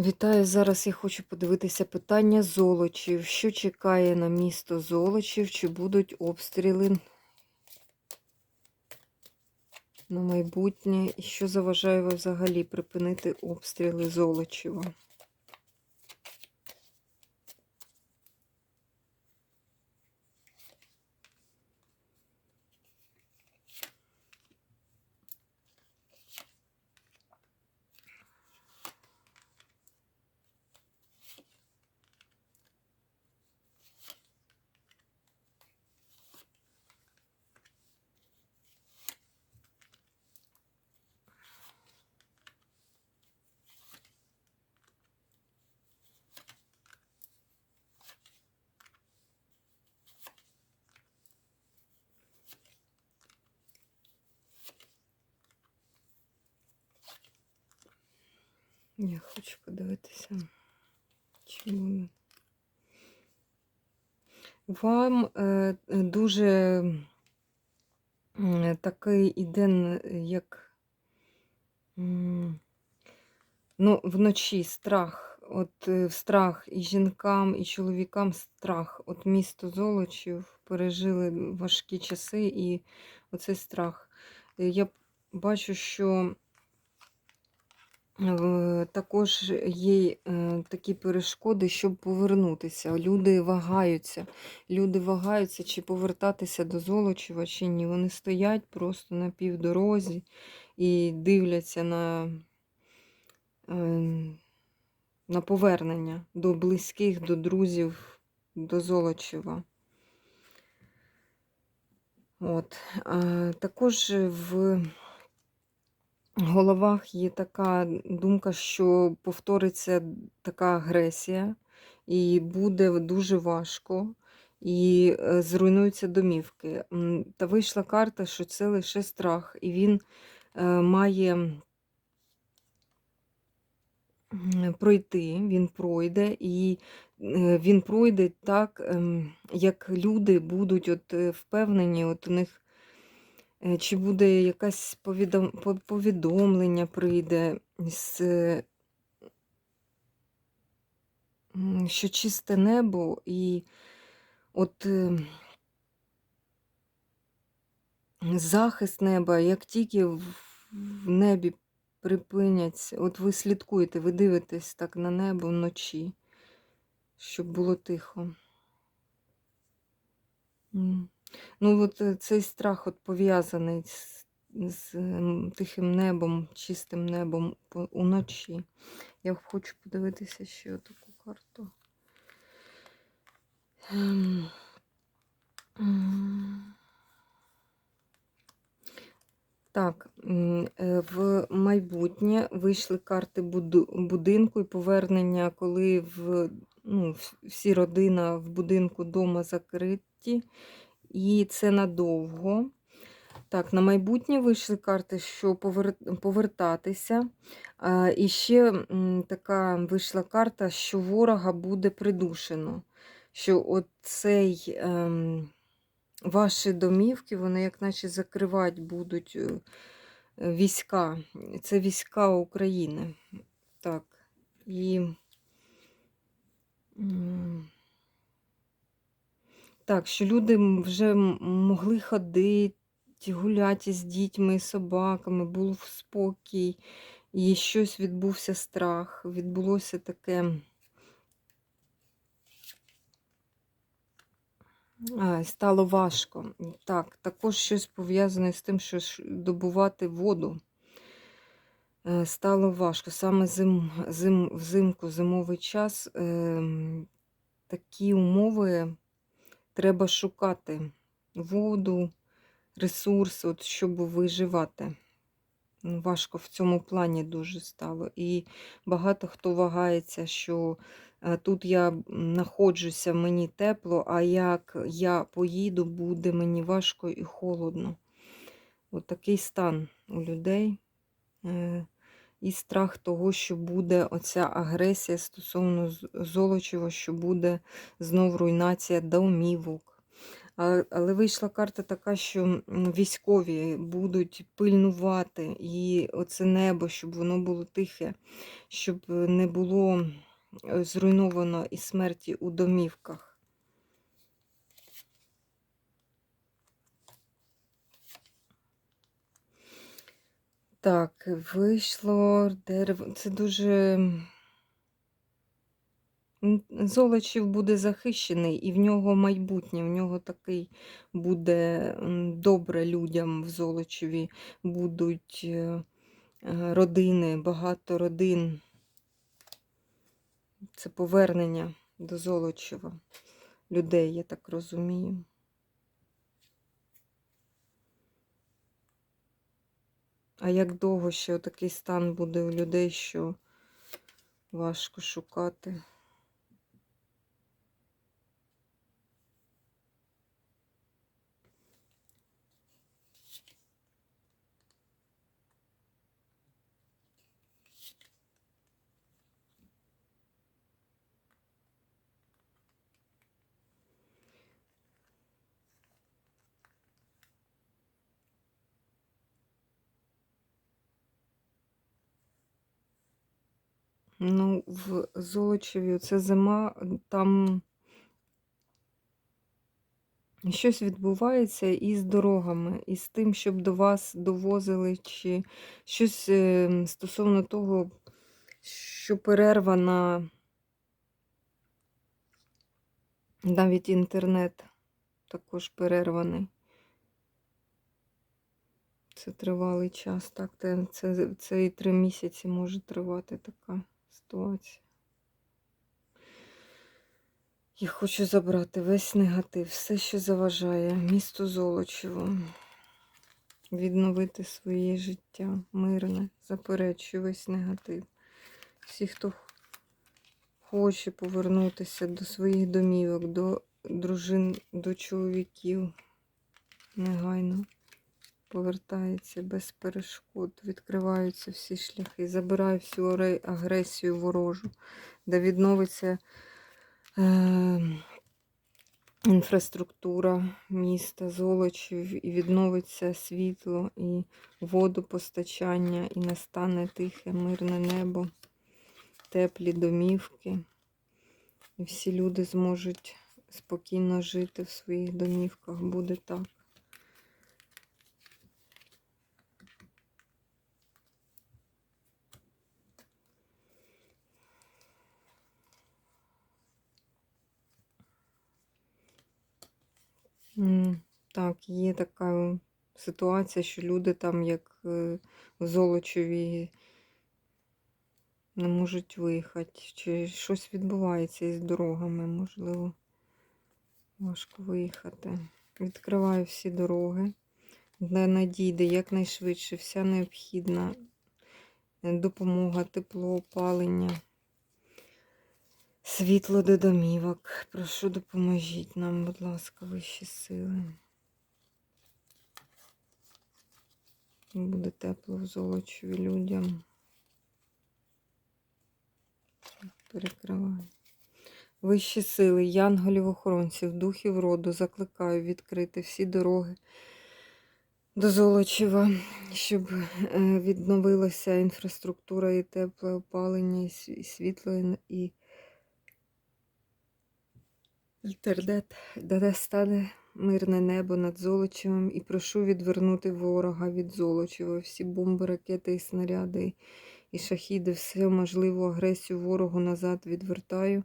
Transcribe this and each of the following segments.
Вітаю! Зараз я хочу подивитися питання Золочів. Що чекає на місто Золочів? Чи будуть обстріли на майбутнє? І що заважає взагалі припинити обстріли Золочева? Я хочу подивитися, буде. Вам е, дуже м, такий іде, як м, ну, вночі страх. От е, страх і жінкам, і чоловікам страх. От місто Золочів пережили важкі часи, і оцей страх. Е, Я бачу, що Е, Також є е, такі перешкоди, щоб повернутися. Люди вагаються. Люди вагаються, чи повертатися до Золочева, чи ні. Вони стоять просто на півдорозі і дивляться на, е, на повернення до близьких, до друзів, до Золочева. От. Також в головах є така думка, що повториться така агресія, і буде дуже важко, і е, зруйнуються домівки. Та вийшла карта, що це лише страх, і він е, має пройти, він пройде, і е, він пройде так, ем, як люди будуть от впевнені, от у них. Е, Чи буде якесь повідом... повідомлення прийде, з, що чисте небо, і от е, захист неба, як тільки в небі припиняться, от ви слідкуєте, ви дивитесь так на небо вночі, щоб було тихо. М. Ну, от е, цей страх от пов'язаний з, з тихим небом, чистим небом уночі. Я хочу подивитися ще таку карту. Так, е, в майбутнє вийшли карти будинку і повернення, коли в, ну, всі родина в будинку дома закриті, і це надовго. Так, на майбутнє вийшли карти, що повер- повертатися. І ще така вийшла карта, що ворога буде придушено. Що от цей, ем, ваші домівки, вони як наче закривати будуть е, війська. Це війська України. Так. І. Так, що люди вже могли ходити, гуляти з дітьми, собаками, був спокій, і щось відбувся страх, відбулося таке. Стало важко. Так, також щось пов'язане з тим, що добувати воду. Е, Стало важко. Саме зим, зим, взимку, зимовий час ем, такі умови треба шукати воду, ресурси, от, щоб виживати. Ну, Важко в цьому плані дуже стало. І багато хто вагається, що е, тут я знаходжуся, мені тепло, а як я поїду, буде мені важко і холодно. От такий стан у людей. І страх того, що буде оця агресія стосовно Золочева, що буде знов руйнація домівок. Але вийшла карта така, що військові будуть пильнувати і оце небо, щоб воно було тихе, щоб не було зруйновано і смерті у домівках. Так, вийшло дерево. Це дуже. Золочів буде захищений, і в нього майбутнє, в нього такий буде добре людям в Золочеві, будуть е, е, родини, багато родин. Це повернення до Золочева людей, я так розумію. А як довго ще такий стан буде у людей, що важко шукати? Ну, в Золочеві це зима, там щось відбувається із дорогами, і з тим, щоб до вас довозили, чи щось е, стосовно того, що перерва на навіть інтернет також перерваний. Це тривалий час, так, це, це, це і три місяці може тривати така ситуація. Я хочу забрати весь негатив, все, що заважає місту Золочево, відновити своє життя мирне, заперечую весь негатив. Всі, хто хоче повернутися до своїх домівок, до дружин, до чоловіків, негайно повертається без перешкод, відкриваються всі шляхи, забираю всю агресію ворожу, де відновиться е, інфраструктура міста, золочів, і відновиться світло, і водопостачання, і настане тихе, мирне небо, теплі домівки. І всі люди зможуть спокійно жити в своїх домівках. Буде так. Так, є така ситуація, що люди там, як е, в Золочеві, не можуть виїхати. Чи щось відбувається із дорогами, можливо, важко виїхати. Відкриваю всі дороги, де надійде якнайшвидше вся необхідна е, допомога, тепло, опалення. Світло до домівок. Прошу, допоможіть нам, будь ласка, вищі сили. Буде тепло в золочеві людям. Перекриваю. Вищі сили, янголів охоронців, духів роду закликаю відкрити всі дороги до Золочева, щоб е, відновилася інфраструктура і тепле опалення, і світло, і- Інтернет, де стане мирне небо над Золочевим, і прошу відвернути ворога від Золочева. Всі бомби, ракети і снаряди, і шахіди, всю можливу агресію ворогу назад відвертаю.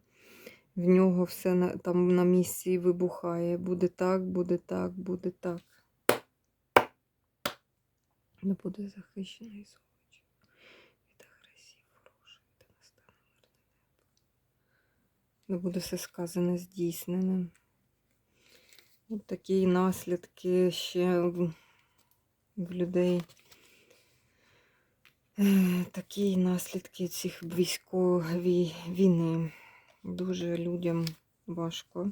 В нього все на, там на місці вибухає. Буде так, буде так, буде так. Не буде захищений Золочів не буде все сказане здійсненим. От такі наслідки ще в, в людей. Е, Такі наслідки цих військової війни. Дуже людям важко.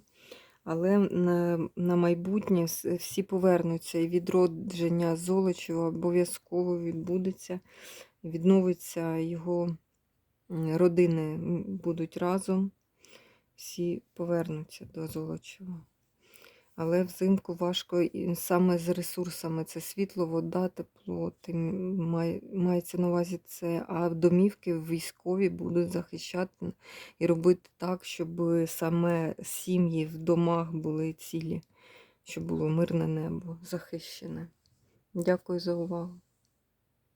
Але на, на майбутнє всі повернуться і відродження Золочева обов'язково відбудеться. Відновиться його родини будуть разом всі повернуться до Золочева. Але взимку важко саме з ресурсами. Це світло, вода, тепло. Має- мається на увазі це. А домівки військові будуть захищати і робити так, щоб саме сім'ї в домах були цілі, щоб було мирне небо захищене. Дякую за увагу.